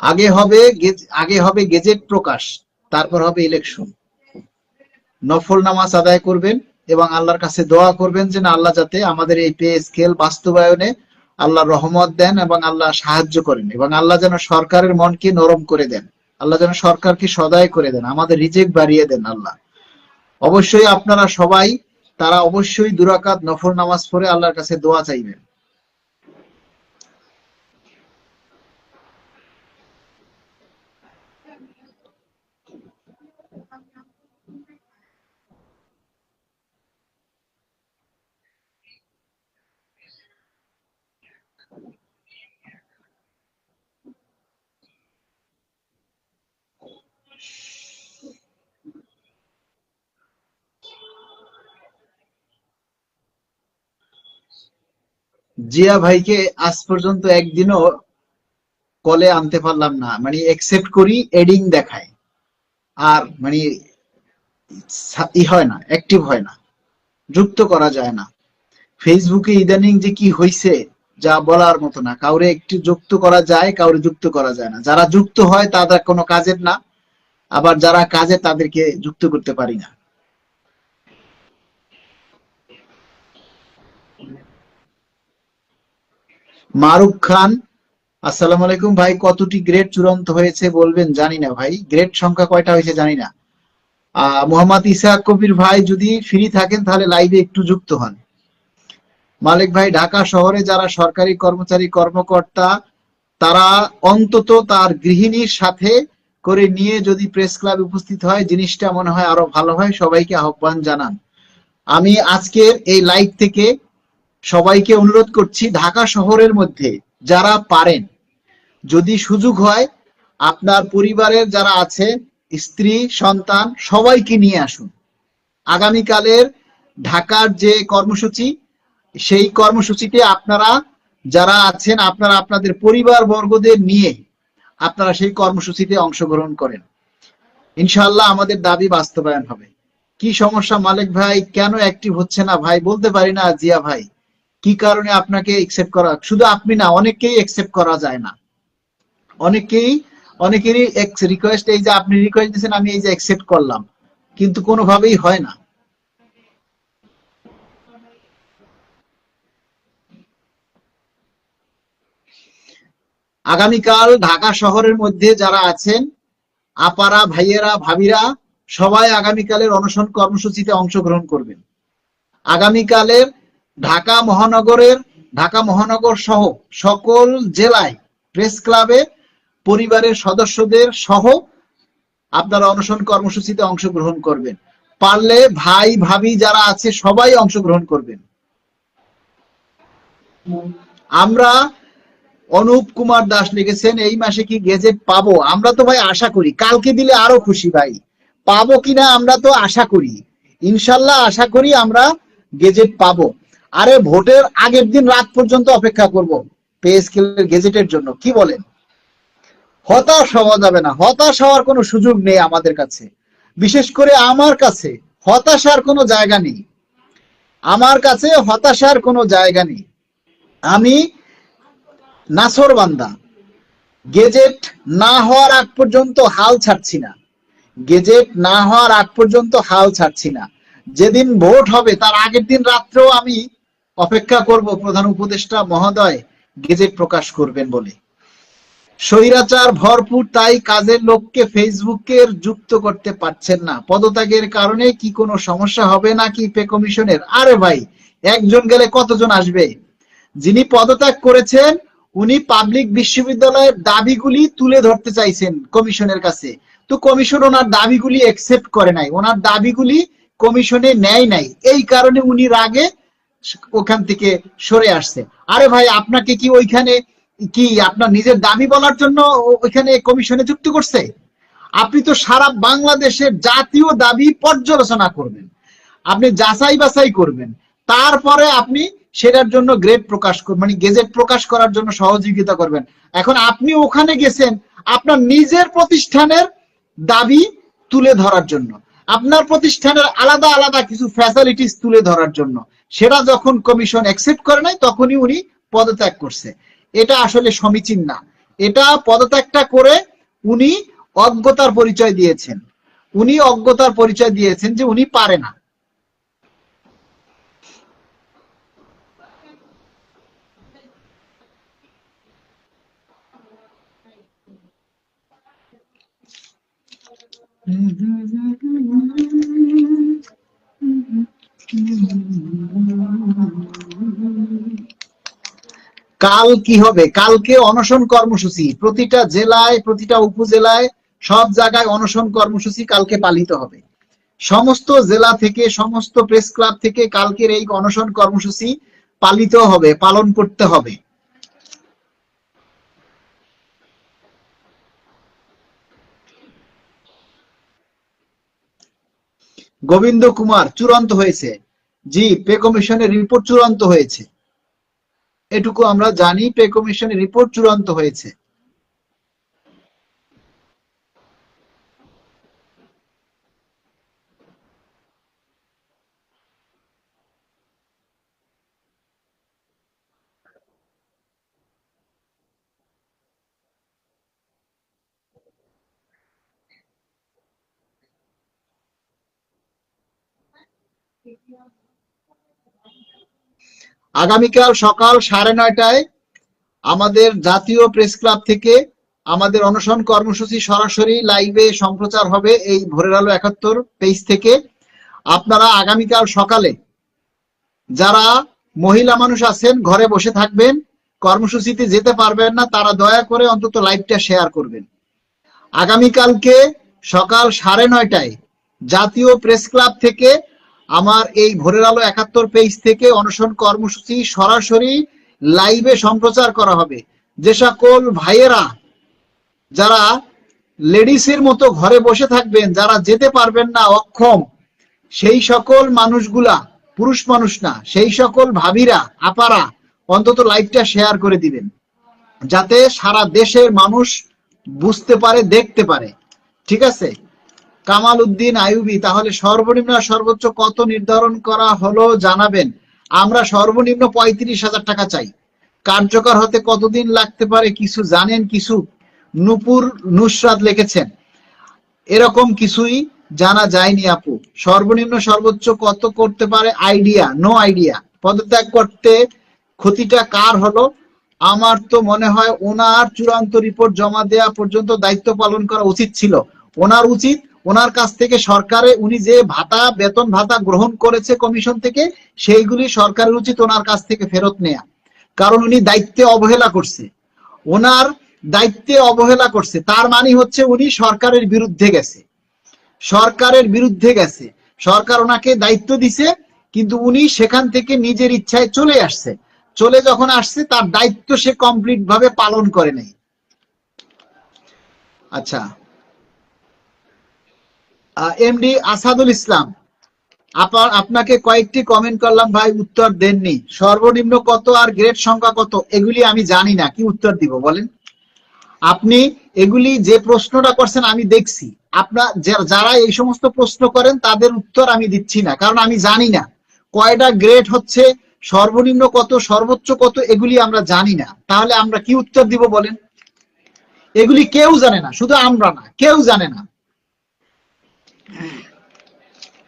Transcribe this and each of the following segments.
আগে হবে আগে হবে গেজেট প্রকাশ, তারপর হবে ইলেকশন নফল নামাজ আদায় করবেন এবং আল্লাহর কাছে দোয়া করবেন যে না আল্লাহ যাতে আমাদের এই পে স্কেল বাস্তবায়নে আল্লাহ রহমত দেন এবং আল্লাহ সাহায্য করেন এবং আল্লাহ যেন সরকারের মনকে নরম করে দেন, আল্লাহ যেন সরকারকে সদায় করে দেন, আমাদের রিজেক্ট বাড়িয়ে দেন আল্লাহ। অবশ্যই আপনারা সবাই, তারা অবশ্যই দুরাকাত নফল নামাজ পড়ে আল্লাহর কাছে দোয়া চাইবেন। জিয়া ভাইকে আজ পর্যন্ত একদিনও কলে আনতে পারলাম না। মানে একসেপ্ট করি এডিং দেখায়। আর মানে ই হয় না অ্যাক্টিভ হয় না। যুক্ত করা যায় না। ফেসবুকে ইদানিং যে কি হয়েছে যা বলার মতো না। কাউরে একটু যুক্ত করা যায়, কাউরে যুক্ত করা যায় না। যারা যুক্ত হয় তারা কোনো কাজের না। আবার যারা কাজে, তাদেরকে যুক্ত করতে পারি না। মারুফ খান, আসসালামু আলাইকুম ভাই, কতটি গ্রেড চূড়ান্ত হয়েছে বলবেন? জানি না ভাই। গ্রেড সংখ্যা কয়টা হয়েছে জানি না। মোহাম্মদ ইসাহাক কবির ভাই, যদি ফ্রি থাকেন তাহলে লাইভে একটু যুক্ত হন। মালিক ভাই, ঢাকা শহরে যারা সরকারি কর্মচারী, কর্মকর্তা, তারা অন্তত তার গৃহিণীর সাথে করে নিয়ে যদি প্রেস ক্লাবে উপস্থিত হয়, জিনিসটা মনে হয় আরও ভালো হয়। সবাইকে আহ্বান জানান। আমি আজকের এই লাইভ থেকে সবাইকে অনুরোধ করছি ঢাকা শহরের মধ্যে যারা পারেন, যদি সুযোগ হয়, আপনার পরিবারের যারা আছে, স্ত্রী, সন্তান, সবাইকে নিয়ে আসুন। আগামীকালের ঢাকার যে কর্মসূচি, সেই কর্মসূচিতে আপনারা যারা আছেন, আপনারা আপনাদের পরিবার বর্গদের নিয়ে আপনারা সেই কর্মসূচিতে অংশগ্রহণ করেন। ইনশাল্লাহ আমাদের দাবি বাস্তবায়ন হবে। কি সমস্যা মালিক ভাই? কেন অ্যাক্টিভ হচ্ছে না ভাই? বলতে পারি না, জিয়া ভাই। কি কারণে আপনাকে একসেপ্ট করা? শুধু আপনি না, অনেককেই একসেপ্ট করা যায় না। অনেকেই, অনেকেরই রিকোয়েস্ট এই যে আপনি রিকোয়েস্ট দিয়েছেন, আমি এই যে অ্যাকসেপ্ট করলাম। কিন্তু কোনোভাবেই হয় না। আগামীকাল ঢাকা শহরের মধ্যে যারা আছেন, আপারা, ভাইয়েরা, ভাবিরা, সবাই আগামীকালের অনশন কর্মসূচিতে অংশগ্রহণ করবেন। আগামীকালের ঢাকা মহানগরের, ঢাকা মহানগর সহ সকল জেলায় প্রেস ক্লাবে পরিবারের সদস্যদের সহ আপনারা অনশন কর্মসূচিতে অংশগ্রহণ করবেন। পারলে ভাই, ভাবি যারা আছে, সবাই অংশগ্রহণ করবেন। আমরা অনুপ কুমার দাস লিখেছেন, এই মাসে কি গেজেট পাবো? আমরা তো ভাই আশা করি। কালকে দিলে আরও খুশি ভাই। পাবো কিনা আমরা তো আশা করি। ইনশাল্লাহ আশা করি আমরা গেজেট পাবো। আরে ভোটের আগের দিন রাত পর্যন্ত অপেক্ষা করব পে স্কেলের গেজেটের জন্য। কি বলেন? হতাশ হওয়া যাবে না। হতাশ হওয়ার কোনো সুযোগ নেই আমাদের কাছে। বিশেষ করে আমার কাছে হতাশার কোনো জায়গা নেই। আমার কাছে হতাশার কোনো জায়গা নেই। আমি নাসর বান্দা। গেজেট না হওয়ার আগ পর্যন্ত হাল ছাড়ছি না। গেজেট না হওয়ার আগ পর্যন্ত হাল ছাড়ছি না। যেদিন ভোট হবে তার আগের দিন রাত্রেও আমি অপেক্ষা করব প্রধান উপদেষ্টা মহোদয় গেজেট প্রকাশ করবেন বলে। স্বৈরাচার ভরপুর, তাই কাজের লোককে ফেসবুকের যুক্ত করতে পারছেন না। পদত্যাগের কারণে কি কোনো সমস্যা হবে নাকি পে কমিশনের? আরে ভাই, একজন গেলে কতজন আসবে? যিনি পদত্যাগ করেছেন, উনি পাবলিক বিশ্ববিদ্যালয়ের দাবিগুলি তুলে ধরতে চাইছেন কমিশনের কাছে। তো কমিশন ওনার দাবিগুলি একসেপ্ট করে নাই। ওনার দাবিগুলি কমিশনে নেয় নাই। এই কারণে উনি রাগে ওখান থেকে সরে আসছে। আরে ভাই, আপনাকে কি ওইখানে, কি আপনার নিজের দাবি বলার জন্য ওইখানে কমিশনে যুক্ত করছে? আপনি তো সারা বাংলাদেশের জাতীয় দাবি পর্যালোচনা করবেন। আপনি যাচাই বাছাই করবেন। তারপরে আপনি সেটার জন্য গ্রেড প্রকাশ করবেন মানে গেজেট প্রকাশ করার জন্য সহযোগিতা করবেন। এখন আপনি ওখানে গেছেন আপনার নিজের প্রতিষ্ঠানের দাবি তুলে ধরার জন্য। আপনার প্রতিষ্ঠানের আলাদা আলাদা কিছু ফ্যাসিলিটিস তুলে ধরার জন্য। সেটা যখন কমিশন অ্যাকসেপ্ট করে নাই, তখনই উনি পদত্যাগ করছে। এটা আসলে সমীচীন না। এটা পদত্যাগটা করে উনি অজ্ঞতার পরিচয় দিয়েছেন। উনি অজ্ঞতার পরিচয় দিয়েছেন যে উনি পারে না। কাল কি হবে? কালকে অনশন কর্মসূচি। প্রতিটা জেলায়, প্রতিটা উপজেলায় সব জায়গায় অনশন কর্মসূচি কালকে পালিত হবে। সমস্ত জেলা থেকে, সমস্ত প্রেস ক্লাব থেকে কালকের এই অনশন কর্মসূচি পালিত হবে, পালন করতে হবে। গোবিন্দ কুমার চূড়ান্ত হয়েছে। জি, পে কমিশনের রিপোর্ট চূড়ান্ত হয়েছে। এটুকু আমরা জানি পে কমিশনের রিপোর্ট চূড়ান্ত হয়েছে। আগামীকাল সকাল সাড়ে নয়টায় আমাদের জাতীয় প্রেস ক্লাব থেকে আমাদের অনশন কর্মসূচি সরাসরি লাইভে সম্প্রচার হবে এই ভোরের আলো একাত্তর পেজ থেকে। আপনারা আগামীকাল সকালে যারা মহিলা মানুষ আছেন, ঘরে বসে থাকবেন, কর্মসূচিতে যেতে পারবেন না, তারা দয়া করে অন্তত লাইভটা শেয়ার করবেন। আগামীকালকে সকাল সাড়ে নয়টায় জাতীয় প্রেস ক্লাব থেকে আমার এই ভোরের আলো একাত্তর পেজ থেকে অনশন কর্মসূচি সরাসরি লাইভে সম্প্রচার করা হবে। যে সকল ভাইয়েরা, যারা লেডিসের মতো ঘরে বসে থাকবেন, যারা যেতে পারবেন না অক্ষম, সেই সকল মানুষগুলা, পুরুষ মানুষ না, সেই সকল ভাবিরা, আপারা, অন্তত লাইভটা শেয়ার করে দিবেন। যাতে সারা দেশের মানুষ বুঝতে পারে, দেখতে পারে। ঠিক আছে? কামাল উদ্দিন আয়ুবি তাহলে সর্বনিম্ন আর সর্বোচ্চ কত নির্ধারণ করা হলো জানাবেন? আমরা সর্বনিম্ন পঁয়ত্রিশ হাজার টাকা চাই। কার্যকর হতে কতদিন লাগতে পারে কিছু জানেন কিছু? নুপুর নুসরাত লিখেছেন, এরকম কিছুই জানা যায়নি আপু। সর্বনিম্ন সর্বোচ্চ কত করতে পারে? আইডিয়া নো আইডিয়া পদত্যাগ করতে ক্ষতিটা কার হলো? আমার তো মনে হয় ওনার চূড়ান্ত রিপোর্ট জমা দেওয়া পর্যন্ত দায়িত্ব পালন করা উচিত ছিল। ওনার উচিত ওনার কাছ থেকে সরকারে উনি যে ভাতা, বেতন ভাতা গ্রহণ করেছে কমিশন থেকে, সেইগুলি সরকারের উচিত ওনার কাছ থেকে ফেরত নেয়া। কারণ উনি দায়িত্বে অবহেলা করছে। ওনার দায়িত্বে অবহেলা করছে। তার মানে হচ্ছে উনি সরকারের বিরুদ্ধে গেছে। সরকারের বিরুদ্ধে গেছে। সরকার ওনাকে দায়িত্ব দিছে, কিন্তু উনি সেখান থেকে নিজের ইচ্ছায় চলে আসছে। চলে যখন আসছে, তার দায়িত্ব সে কমপ্লিট ভাবে পালন করে নাই। আচ্ছা। এমডি আসাদুল ইসলাম আপনার আপনাকে কয়েকটি কমেন্ট করলাম, ভাই, উত্তর দেননি। সর্বনিম্ন কত আর গ্রেড সংখ্যা কত? এগুলি আমি জানি না, কি উত্তর দিব বলেন? আপনি এগুলি যে প্রশ্নটা করছেন, আমি দেখছি। আপনার যারা এই সমস্ত প্রশ্ন করেন, তাদের উত্তর আমি দিচ্ছি না, কারণ আমি জানি না। কয়টা গ্রেড হচ্ছে, সর্বনিম্ন কত, সর্বোচ্চ কত, এগুলি আমরা জানি না। তাহলে আমরা কি উত্তর দিব বলেন? এগুলি কেউ জানে না, শুধু আমরা না, কেউ জানে না।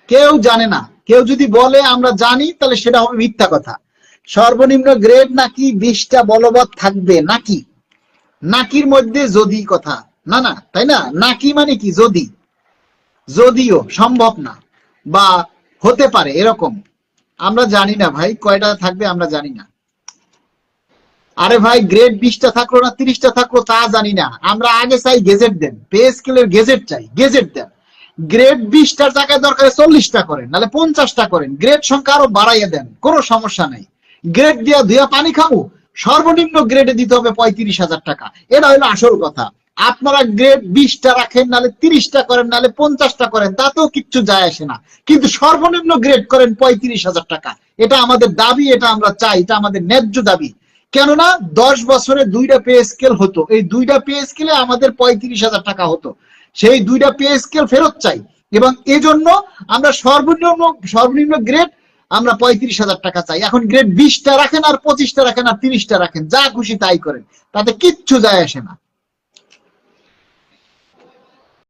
কেউ জানে না। কেউ যদি বলে আমরা জানি, তাহলে সেটা হবে মিথ্যা কথা। সর্বনিম্ন গ্রেড নাকি বিশটা বলবৎ থাকবে? নাকি? নাকির মধ্যে যদি কথা। না না, তাই না? নাকি মানে কি? যদি। যদিও, সম্ভব না। বা হতে পারে, এরকম। আমরা জানি না ভাই, কয়টা থাকবে আমরা জানি না। আরে ভাই, গ্রেড বিশটা থাকল না, তিরিশটা থাকল, তা জানি না। আমরা আগে চাই গেজেট দেন। পে স্কেলের গেজেট চাই, গেজেট দেন। গ্রেড বিশটার জায়গায় দরকার চল্লিশটা করেন, নাহলে পঞ্চাশটা করেন। গ্রেড সংখ্যা আরও বাড়াইয়া দেন, কোনো সমস্যা নেই। গ্রেড দিয়া ধুয়া পানি খাব, সর্বনিম্ন গ্রেডে দিতে হবে পঁয়ত্রিশ হাজার টাকা। এটা হলো আসল কথা। আপনারা গ্রেড বিশটা রাখেন, নাহলে তিরিশটা করেন, নাহলে পঞ্চাশটা করেন, তাতেও কিচ্ছু যায় আসে না। কিন্তু সর্বনিম্ন গ্রেড করেন পঁয়ত্রিশ হাজার টাকা। এটা আমাদের দাবি, এটা আমরা চাই, এটা আমাদের ন্যায্য দাবি। কেননা দশ বছরে দুইটা পে স্কেল হতো। এই দুইটা পে স্কেলে আমাদের পঁয়ত্রিশ হাজার টাকা হতো। সেই দুইটা পে স্কেল ফেরত চাই। এবং এজন্য আমরা সর্বনিম্ন সর্বনিম্ন গ্রেড আমরা পঁয়ত্রিশ হাজার টাকা চাই। এখন গ্রেড বিশটা রাখেন আর পঁচিশটা রাখেন আর তিরিশটা রাখেন। যা খুশি তাই করেন। তাতে কিচ্ছু যায় আসে না।